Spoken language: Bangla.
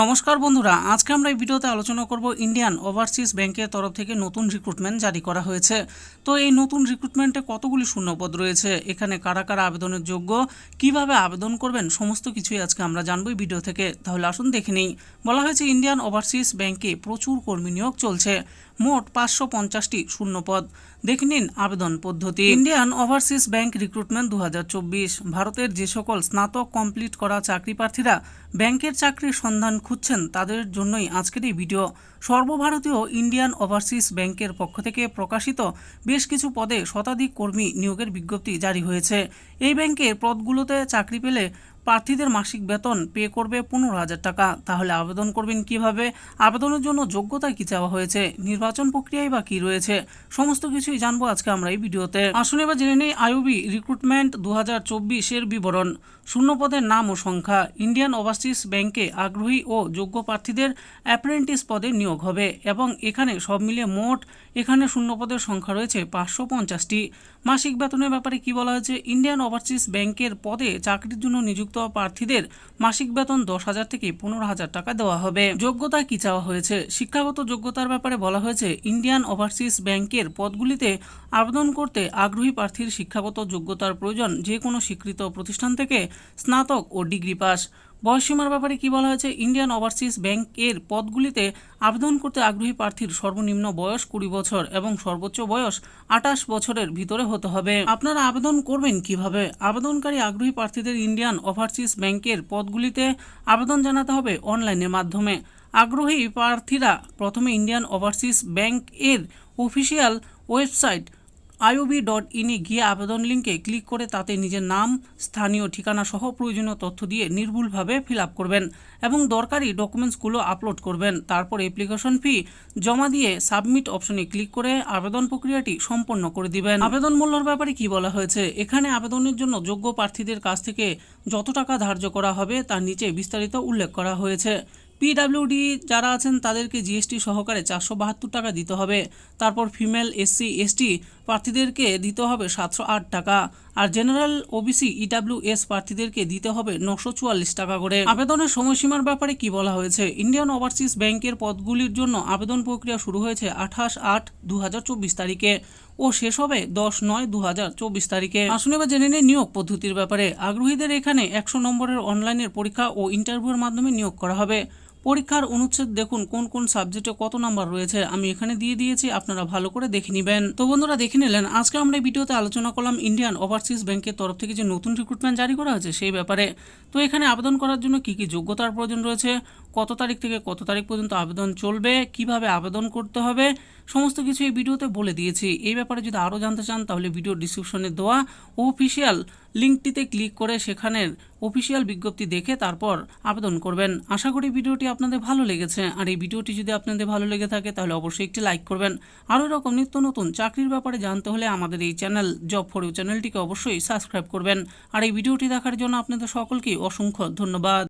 নমস্কার বন্ধুরা, আজকে আমরা এই ভিডিওতে আলোচনা করব ইন্ডিয়ান ওভারসিজ ব্যাংকের তরফ থেকে নতুন রিক্রুটমেন্ট জারি করা হয়েছে। তো এই নতুন রিক্রুটমেন্টে কতগুলি শূন্যপদ রয়েছে? এখানে কারা কারা আবেদনের যোগ্য? কীভাবে আবেদন করবেন? সমস্ত কিছুই আজকে আমরা জানব এই ভিডিও থেকে। তাহলে আসুন দেখে নিই। বলা হয়েছে, ইন্ডিয়ান ওভারসিজ ব্যাংকে প্রচুর কর্মী নিয়োগ চলছে। মোট পাঁচশো পঞ্চাশটি শূন্যপদ। দেখে নিন আবেদন পদ্ধতি। ইন্ডিয়ান ওভারসিজ ব্যাংক রিক্রুটমেন্ট দু হাজার চব্বিশ। ভারতের যে সকল স্নাতক কমপ্লিট করা চাকরি প্রার্থীরা ব্যাংকের চাকরির সন্ধান খুঁজছেন তাদের জন্যই আজকের এই ভিডিও। সর্বভারতীয় ইন্ডিয়ান ওভারসিজ ব্যাংকের পক্ষ থেকে প্রকাশিত বেশ কিছু পদে শতাধিক কর্মী নিয়োগের বিজ্ঞপ্তি জারি হয়েছে। এই ব্যাংকের পদগুলোতে চাকরি পেলে প্রার্থীদের মাসিক বেতন পে করবে পনেরো হাজার টাকা। তাহলে আবেদন করবেন কীভাবে? আবেদনের জন্য যোগ্যতা কি চাওয়া হয়েছে? নির্বাচন প্রক্রিয়ায় বা কি রয়েছে? সমস্ত কিছুই জানব আজকে আমরা এই ভিডিওতে। আসুন এবার জেনে নেই আইওবি রিক্রুটমেন্ট দু হাজার চব্বিশের বিবরণ। শূন্য পদের নাম ও সংখ্যা। ইন্ডিয়ান ওভারসিজ ব্যাংকে আগ্রহী ও যোগ্য প্রার্থীদের অ্যাপ্রেন্টিস পদে নিয়োগ হবে এবং এখানে সব মিলিয়ে মোট এখানে শূন্য পদের সংখ্যা রয়েছে পাঁচশো পঞ্চাশটি। মাসিক বেতনের ব্যাপারে কি বলা হয়েছে? ইন্ডিয়ান ওভারসিজ ব্যাংকের পদে চাকরির জন্য নিযুক্ত প্রার্থীদের মাসিক বেতন দশ হাজার থেকে পনেরো হাজার টাকা দেওয়া হবে। যোগ্যতা কি চাওয়া হয়েছে? শিক্ষাগত যোগ্যতার ব্যাপারে বলা হয়েছে, ইন্ডিয়ান ওভারসিজ ব্যাংকের পদগুলিতে আবেদন করতে আগ্রহী প্রার্থীর শিক্ষাগত যোগ্যতার প্রয়োজন যে কোনো স্বীকৃত প্রতিষ্ঠান থেকে স্নাতক ও ডিগ্রি পাস। বয়সীমার ব্যাপারে কি বলা হয়েছে? ইন্ডিয়ান ওভারসিজ ব্যাংকের পদগুলিতে আবেদন করতে আগ্রহী প্রার্থীর সর্বনিম্ন বয়স কুড়ি বছর এবং সর্বোচ্চ বয়স আঠাশ বছরের ভিতরে হতে হবে। আপনারা আবেদন করবেন কীভাবে? আবেদনকারী আগ্রহী প্রার্থীদের ইন্ডিয়ান ওভারসিজ ব্যাংকের পদগুলিতে আবেদন জানাতে হবে অনলাইনের মাধ্যমে। আগ্রহী প্রার্থীরা প্রথমে ইন্ডিয়ান ওভারসিজ ব্যাংক এর অফিসিয়াল ওয়েবসাইট আইওবি ডট ইনে গিয়ে আবেদন লিঙ্কে ক্লিক করে তাতে নিজের নাম, স্থানীয় ঠিকানা সহ প্রয়োজনীয় তথ্য দিয়ে নির্ভুলভাবে ফিল আপ করবেন এবং দরকারি ডকুমেন্টসগুলো আপলোড করবেন। তারপর অ্যাপ্লিকেশন ফি জমা দিয়ে সাবমিট অপশনে ক্লিক করে আবেদন প্রক্রিয়াটি সম্পন্ন করে দিবেন। আবেদন মূল্যর ব্যাপারে কি বলা হয়েছে? এখানে আবেদনের জন্য যোগ্য প্রার্থীদের কাছ থেকে যত টাকা ধার্য করা হবে তার নিচে বিস্তারিত উল্লেখ করা হয়েছে। পিডাব্লিউডি যারা আছেন তাদেরকে জিএসটি সহকারে চারশো বাহাত্তর টাকা দিতে হবে। তারপর ফিমেল, এসসি, এসটি প্রার্থীদেরকে দিতে হবে সাতশো আট টাকা আর জেনারেল ওবিসি ইডাব্লিউএস প্রার্থীদেরকে দিতে হবে নশো চুয়াল্লিশ টাকা করে। আবেদনের সময়সীমার ব্যাপারে কি বলা হয়েছে? ইন্ডিয়ান ওভারসিজ ব্যাংকের পদগুলির জন্য আবেদন প্রক্রিয়া শুরু হয়েছে আঠাশ আট দু তারিখে ও শেষ হবে দশ নয় দু তারিখে। আসুন এবার জেনে নিই নিয়োগ পদ্ধতির ব্যাপারে। আগ্রহীদের এখানে একশো নম্বরের অনলাইনের পরীক্ষা ও ইন্টারভিউর মাধ্যমে নিয়োগ করা হবে। পরীক্ষার অনুচ্ছেদ দেখুন, কোন কোন সাবজেক্টে কত নাম্বার রয়েছে, আমি এখানে দিয়ে দিয়েছি, আপনারা ভালো করে দেখে নেবেন। তো বন্ধুরা, দেখে নিলেন, আজকে আমরা এই ভিডিওতে আলোচনা করলাম ইন্ডিয়ান ওভারসিজ ব্যাংকের তরফ থেকে যে নতুন রিক্রুটমেন্ট জারি করা হয়েছে সেই ব্যাপারে। তো এখানে আবেদন করার জন্য কি কি যোগ্যতার প্রয়োজন রয়েছে, কত তারিখ থেকে কত তারিখ পর্যন্ত আবেদন চলবে, কীভাবে আবেদন করতে হবে, সমস্ত কিছু এই ভিডিওতে বলে দিয়েছি। এই ব্যাপারে যদি আরও জানতে চান, তাহলে ভিডিও ডিসক্রিপশনে দেওয়া অফিসিয়াল লিঙ্কটিতে ক্লিক করে সেখানের অফিসিয়াল বিজ্ঞপ্তি দেখে তারপর আবেদন করবেন। আশা করি ভিডিওটি আপনাদের ভালো লেগেছে। আর এই ভিডিওটি যদি আপনাদের ভালো লেগে থাকে, তাহলে অবশ্যই একটি লাইক করবেন। আরও এরকম নিত্য নতুন চাকরির ব্যাপারে জানতে হলে আমাদের এই চ্যানেল জব ফর চ্যানেলটিকে অবশ্যই সাবস্ক্রাইব করবেন। আর এই ভিডিওটি দেখার জন্য আপনাদের সকলকে অসংখ্য ধন্যবাদ।